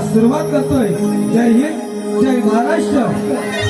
सुरुवात करतोय. जय हिंद जय महाराष्ट्र.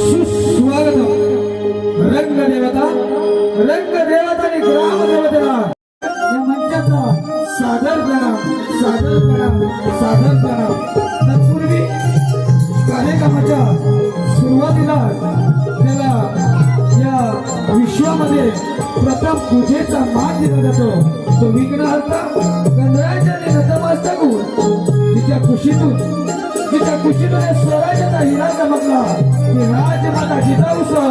सुस्वागतम रंगदेवता रंगदेवता आणि ग्रामदेवतेला. या मंचाचा सादर प्रणाम सादर प्रणाम सादर प्रणाम तत्पूर्वी कार्यक्रमाच्या सुरुवातीला त्याला या विश्वामध्ये प्रथम पूजेचा मान दिला जातो. तो विघ्नहर्ता गणरायाच्या नतमस्तक होऊन तिच्या खुशीतून राजमाता जिजाऊसह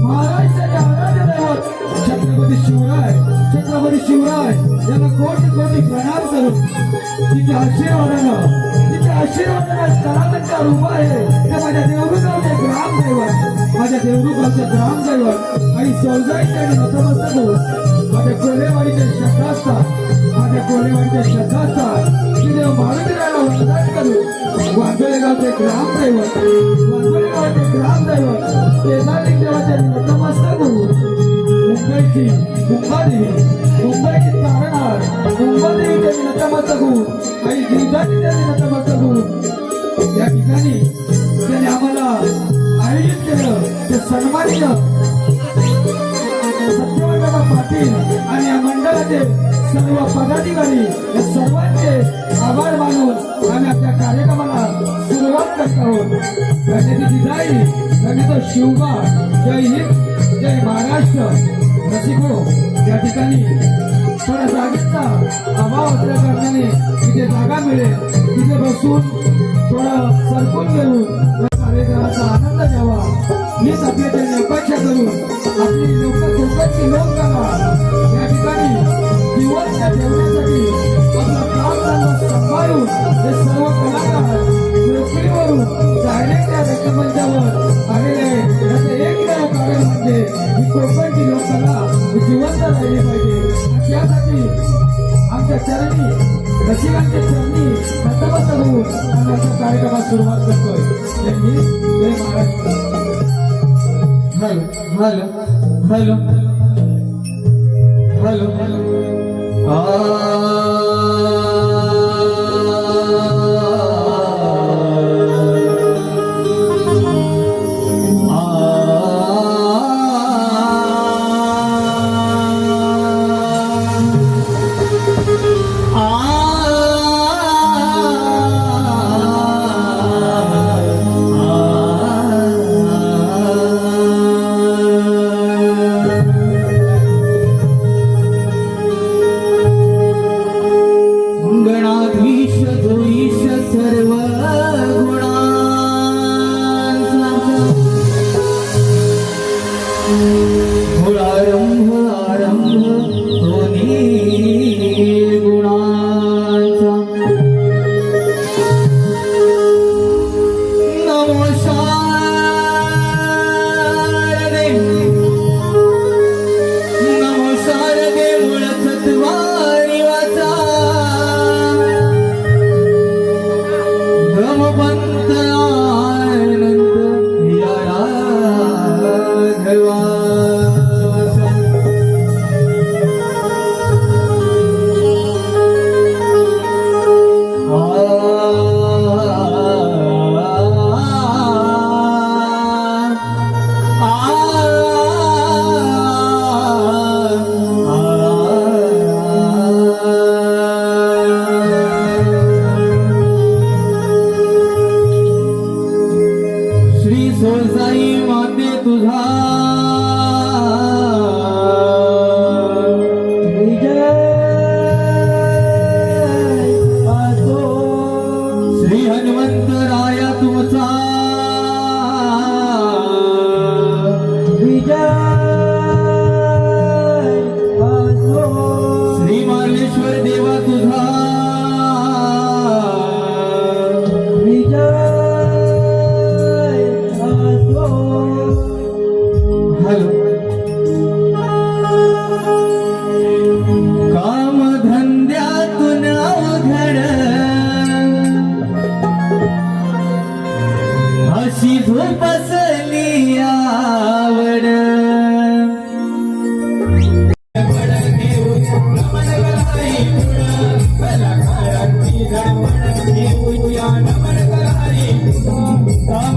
महाराष्ट्राचे आराध्य दैवत छत्रपती शिवराय छत्रपती शिवराय यांना कोटी कोटी प्रणाम करून तिच्या आशीर्वादानं तिच्या आशीर्वादानं करामतचा रूप आहे. ते माझ्या देवरुगावचे ग्रामदैवत माझ्या देवरुगावचे ग्रामदैवत आणि सोलजाईचे आणि नतमस्तक होऊन माझ्या कोलेवाडीचे श्रद्धास्थान माझ्या कोलेवाडीचे श्रद्धास्थान श्रीदेव महाराजांना वंदन करून वांजोळे ग्रामदैवत मुंबईची मुंबादेवी मुंबईची तारणार नतमस्तक होऊन आणि नतमस्तक होऊन या ठिकाणी त्याने आम्हाला आयोजित केलं. ते सन्मानित पाटील आणि या मंडळाचे सर्व पदाधिकारी या सर्वांचे आभार मानून आम्ही आपल्या कार्यक्रमाला सुरुवात करत आहोत. गणेश गणेश शिवबा. जय हिंद जय महाराष्ट्र. रसिको या ठिकाणी थोड्या जागेचा अभाव असल्या कारणाने तिथे जागा मिळेल. तिथे बसून थोडं सरकून घेऊन या कार्यक्रमाचा आनंद घ्यावा. हीच आपल्या त्यांनी अपेक्षा करून आपली लोक कोकणची लोककला या ठिकाणी जिवंत ठेवण्यासाठी आपलं काम सांभाळून हे सर्व कलाकार नोकरीवरून डायरेक्ट या रंगमंचावर आमच्या चरणी रसिकांच्या चरणी नतमस्तक होऊन आम्ही कार्यक्रमात सुरुवात करतोय. जय हिंद जय Maharashtra hello hello hello hello. Sai माते तुझा. ರಾಮ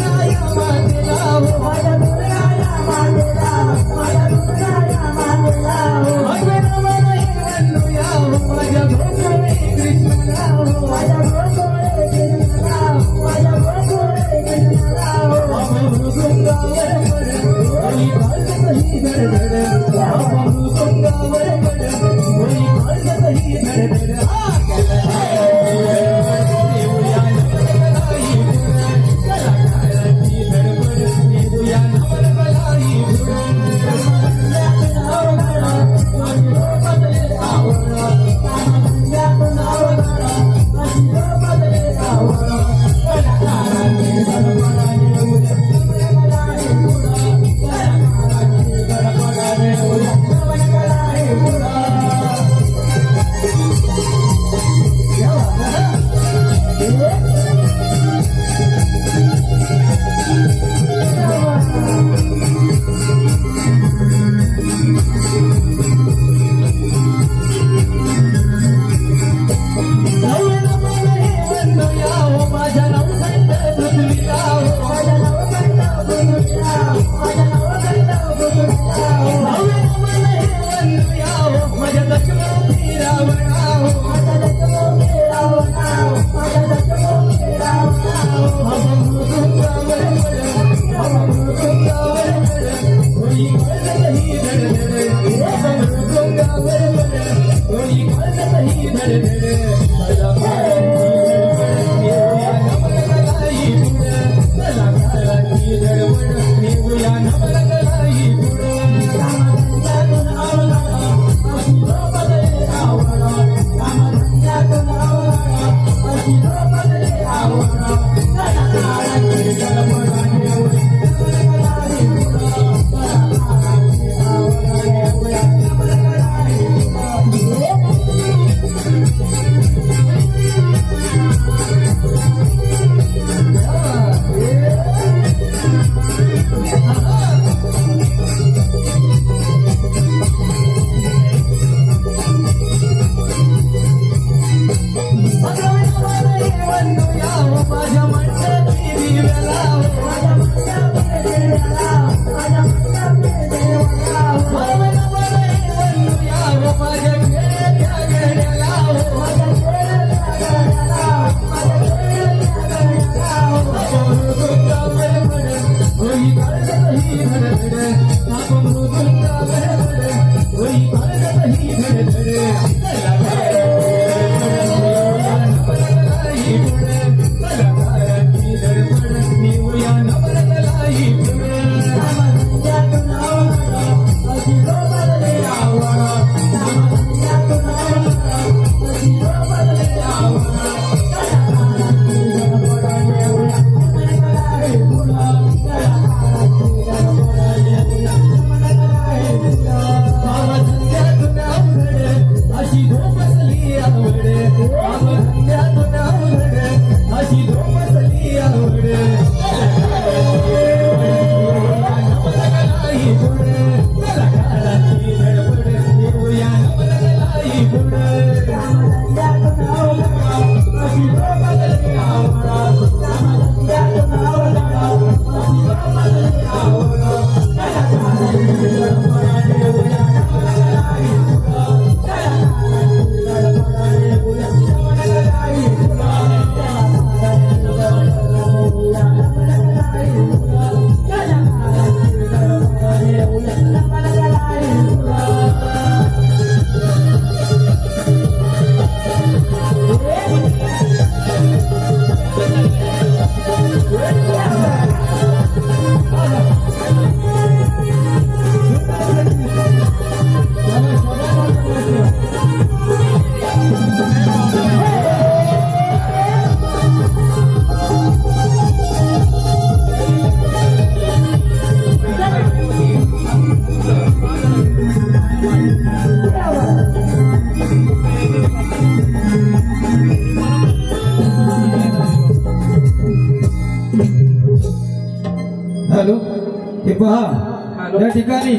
पहा. या ठिकाणी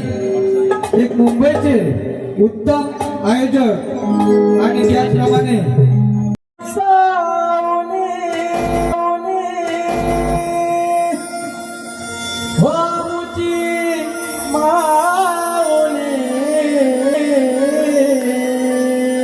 एक मुंबईचे उत्तम आयोजक आणि त्याचप्रमाणे